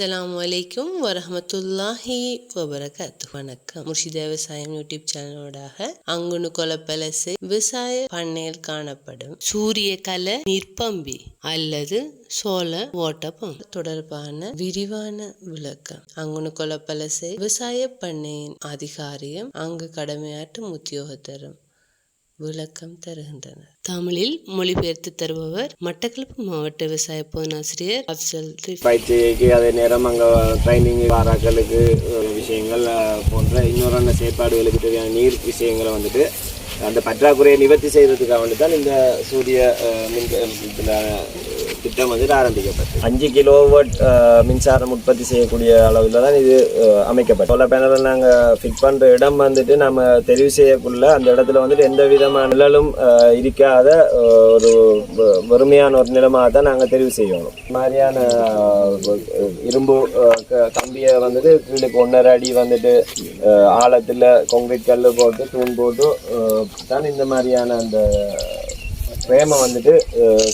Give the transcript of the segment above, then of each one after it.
அஸ்லாம் அலைக்கும் வரஹமத்துல்லாஹி வபரகாத்து வணக்கம். முர்ஷித விவசாயம் யூடியூப் சேனலோடாக அங்குனு கொலப்பலசை விவசாய பண்ணையில் காணப்படும் சூரிய கல நிற்பம்பி அல்லது சோள ஓட்டப்பம். தொடர்பான விரிவான விளக்கம். அங்குனு கொலப்பலசை விவசாய பண்ணையின் அதிகாரியம் அங்கு கடமையாற்றும் உத்தியோகத்தரும். விளக்கம் தருகின்றனர். தமிழில் மொழிபெயர்த்து தருபவர் மட்டக்களப்பு மாவட்ட விவசாய போனாசிரியர் அப்சல் பயிற்சிக்கு அதே நேரம் அங்கே ட்ரைனிங் வாராக்களுக்கு விஷயங்கள் போன்ற இன்னொரு செயற்பாடுகளுக்கு தேவையான நீர் விஷயங்களை வந்துட்டு அந்த பற்றாக்குறையை நிவர்த்தி செய்யறதுக்காக வந்து தான் இந்த சூரிய மின் இதில் திட்டம் வந்துட்டு ஆரம்பிக்கப்பட்டது. அஞ்சு கிலோவாட் மின்சாரம் உற்பத்தி செய்யக்கூடிய அளவில் தான் இது அமைக்கப்பட்டது. சோலார் பேனலில் நாங்கள் ஃபிட் பண்ணுற இடம் வந்துட்டு நம்ம தெரிவு செய்யக்குள்ள அந்த இடத்துல வந்துட்டு எந்த விதமான நிழலும் இருக்காத ஒரு வறுமையான ஒரு நிலமாக தான் நாங்கள் தெரிவு செய்யணும். இந்த மாதிரியான இரும்பு க- கம்பியை வந்துட்டு கீழே ஒன்றரை அடி வந்துட்டு ஆழத்தில் கான்கிரீட் கல் போட்டு தூண் போட்டு தான் இந்த மாதிரியான அந்த ஃப்ரேமை வந்துட்டு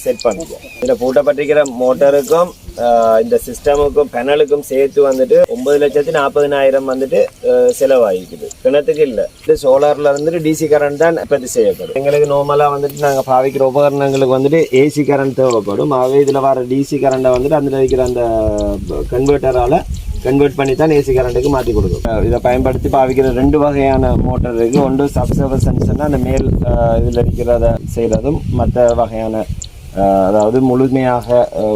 செட் பண்ணிக்கும் இதில் பூட்டப்பட்டிருக்கிற மோட்டருக்கும் இந்த சிஸ்டமுக்கும் பெனலுக்கும் சேர்த்து வந்துட்டு ஒன்பது லட்சத்தி நாற்பதினாயிரம் வந்துட்டு செலவாகிக்குது. கிணத்துக்கு இல்லை. இது சோலாரில் வந்துட்டு டிசி கரண்ட் தான் உற்பத்தி செய்யப்படும். எங்களுக்கு நார்மலாக வந்துட்டு நாங்கள் பாவிக்கிற உபகரணங்களுக்கு வந்துட்டு ஏசி கரண்ட் தேவைப்படும். ஆகவே இதில் வர டிசி கரண்டை வந்துட்டு அதில் இருக்கிற அந்த கன்வெர்ட்டரால் கன்வெர்ட் பண்ணி தான் ஏசி கரண்ட்டுக்கு மாற்றி கொடுக்கும். இதை பயன்படுத்தி பாவிக்கிற ரெண்டு வகையான மோட்டர் இருக்குது ஒன்று சப்சர்வசன்ஸ்னா அந்த மேல் இதில் இருக்கிறத செய்கிறதும் மற்ற வகையான அதாவது முழுமையாக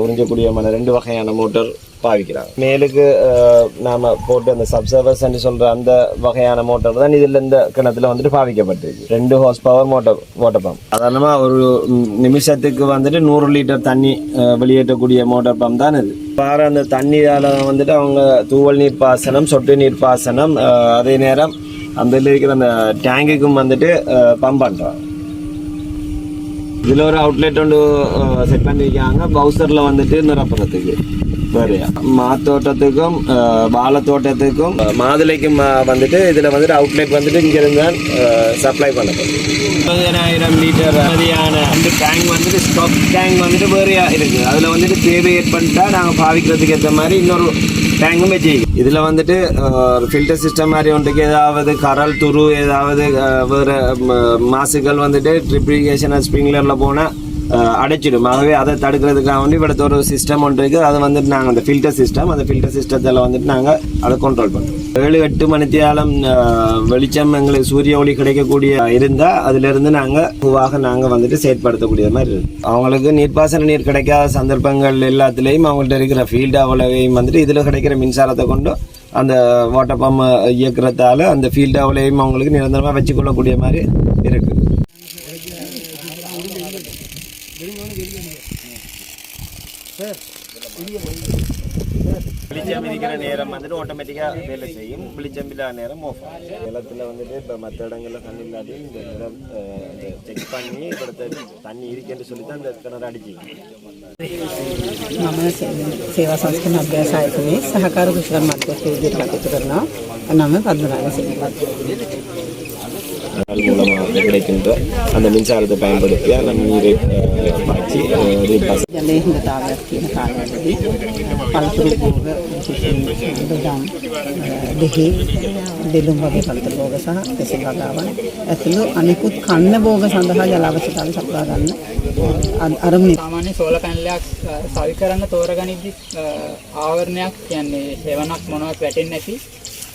உறிஞ்சக்கூடிய மன ரெண்டு வகையான மோட்டர் பாவிக்கிறாங்க. மேலுக்கு நாம் நாம போட்டு அந்த சப்சர்வர்ஸ் சொல்ற அந்த வகையான மோட்டார் தான் இதுல இந்த கிணத்துல வந்துட்டு பாவிக்கப்பட்டிருக்கு. ரெண்டு horse power motor motor pump சாதாரணமா ஒரு நிமிஷத்துக்கு வந்துட்டு நூறு லிட்டர் தண்ணி வெளியேற்றக்கூடிய மோட்டார் பம்ப் தான் இது. பாரு அந்த தண்ணியால வந்துட்டு அவங்க தூவல் நீர் பாசனம் சொட்டு நீர் பாசனம் அதே நேரம் அந்த இருக்கிற அந்த டேங்குக்கும் வந்துட்டு பம்ப் பண்ணுறாங்க இதில் ஒரு அவுட்லெட் ஒன்று செட் பண்ணிருக்காங்க பவுசரில் வந்துட்டு நிரப்புறதுக்கு அஹ், வாழைத்தோட்டத்துக்கும் அஹ், மாதுளைக்கும் வந்துட்டு இதுல வந்துட்டு அவுட்லெட் வந்துட்டு இங்க இருந்து சப்ளை பண்ணப்படும். முப்பதினாயிரம் லிட்டர் மாதிரியான அந்த டேங்க் வந்துட்டு ஸ்டாக் டேங்க் வந்துட்டு வேறையா இருக்கு. அதுல வந்துட்டு தேவை ஏற்பட்டா நாங்க பாவிக்கிறதுக்கு ஏற்ற மாதிரி இன்னொரு டேங்கும் வச்சு இதுல வந்துட்டு அஹ், ஃபில்டர் சிஸ்டம் மாதிரி ஒன்றுக்கு ஏதாவது கரல் துரு ஏதாவது வேற ம, மாசுகள் வந்துட்டு ட்ரிப்ளிகேஷன் ஸ்ப்ரிங்லர்ல போனா அஹ், அடைச்சிடும். ஆகவே அதை தடுக்கிறதுக்காக வந்து இவ்வளோ ஒரு சிஸ்டம் ஒன்று இருக்குது அதை வந்துட்டு நாங்கள் அந்த ஃபில்டர் சிஸ்டம் அந்த ஃபில்டர் சிஸ்டத்தில் வந்துட்டு நாங்கள் அதை கண்ட்ரோல் பண்ணுறோம் ஏழு எட்டு மணித்தியாலம் வெளிச்சம் எங்களுக்கு சூரிய ஒளி கிடைக்கக்கூடிய இருந்தால் அதிலிருந்து நாங்கள் பூவாக நாங்கள் வந்துட்டு செயற்படுத்தக்கூடிய மாதிரி இருக்கும் அவங்களுக்கு நீர்ப்பாசன நீர் கிடைக்காத சந்தர்ப்பங்கள் எல்லாத்துலேயும் அவங்கள்ட்ட இருக்கிற ஃபீல்டு அவ்வளவையும் வந்துட்டு இதில் கிடைக்கிற மின்சாரத்தை கொண்டு அந்த வாட்டர் பம்ப் இயக்கிறதால அந்த ஃபீல்டு அவ்வளவையும் அவங்களுக்கு நிரந்தரமாக வச்சுக்கொள்ளக்கூடிய மாதிரி இருக்குது வெளிச்சம் இருக்கிற நேரம் வந்துட்டு ஆட்டோமேட்டிக்காக வேலை செய்யும் வெளிச்சம் இல்லாத நேரம் ஆஃப் நிலத்தில் வந்துட்டு இப்போ மற்ற இடங்களில் தண்ணி இல்லாட்டி இந்த நிலம் செக் பண்ணி கொடுத்த தண்ணி இருக்குன்னு சொல்லி தான் இந்த கிணறு அடிச்சிங்க මම සේවා සංස්කරණ අභ්‍යාස ආයතනයේ සහකාර කුසල මධ්‍යස්ථ විදිහට කටයුතු කරනවා. නම පද්මනාල සිල්වා. அதன் மூலமாக கிடைக்கின்ற அந்த மின்சாரத்தை பயன்படுத்தி அந்த நீரை அஹ், பாய்ச்சி அஹ், நீர்ப்பாசனம் ජලයේ හොඳතාවයක් තියෙන කාලයකදී පළතුරු භෝග විශේෂයෙන් දොඩම් දෙහි දෙලුම් වගේ පළතුරු භෝග සහ කෙසෙල් වගාවන් ඇතුළු අනිකුත් කන්න භෝග සඳහා ජල අවශ්‍යතාවය සපුරා ගන්න අ- අරමුණේ සාමාන්‍ය සෝල පැනලයක් අ, සවි කරන්න තෝරගනිද්දි අ, ආවරණයක් කියන්නේ හෙවනක් මොනවත් වැටෙන්නේ නැති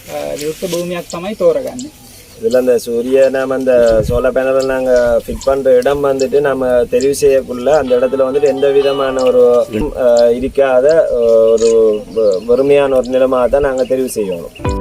අ, විවෘත භූමියක් තමයි තෝරගන්නේ. இதில் அந்த சூரிய நாம் அந்த சோலார் பேனலில் நாங்கள் ஃபிட் பண்ணுற இடம் வந்துட்டு நம்ம தெரிவு செய்யக்குள்ள அந்த இடத்துல வந்துட்டு எந்த விதமான ஒரு இருக்காத ஒரு வெறுமையான ஒரு நிலமாக தான் நாங்கள் தெரிவு செய்யணும்.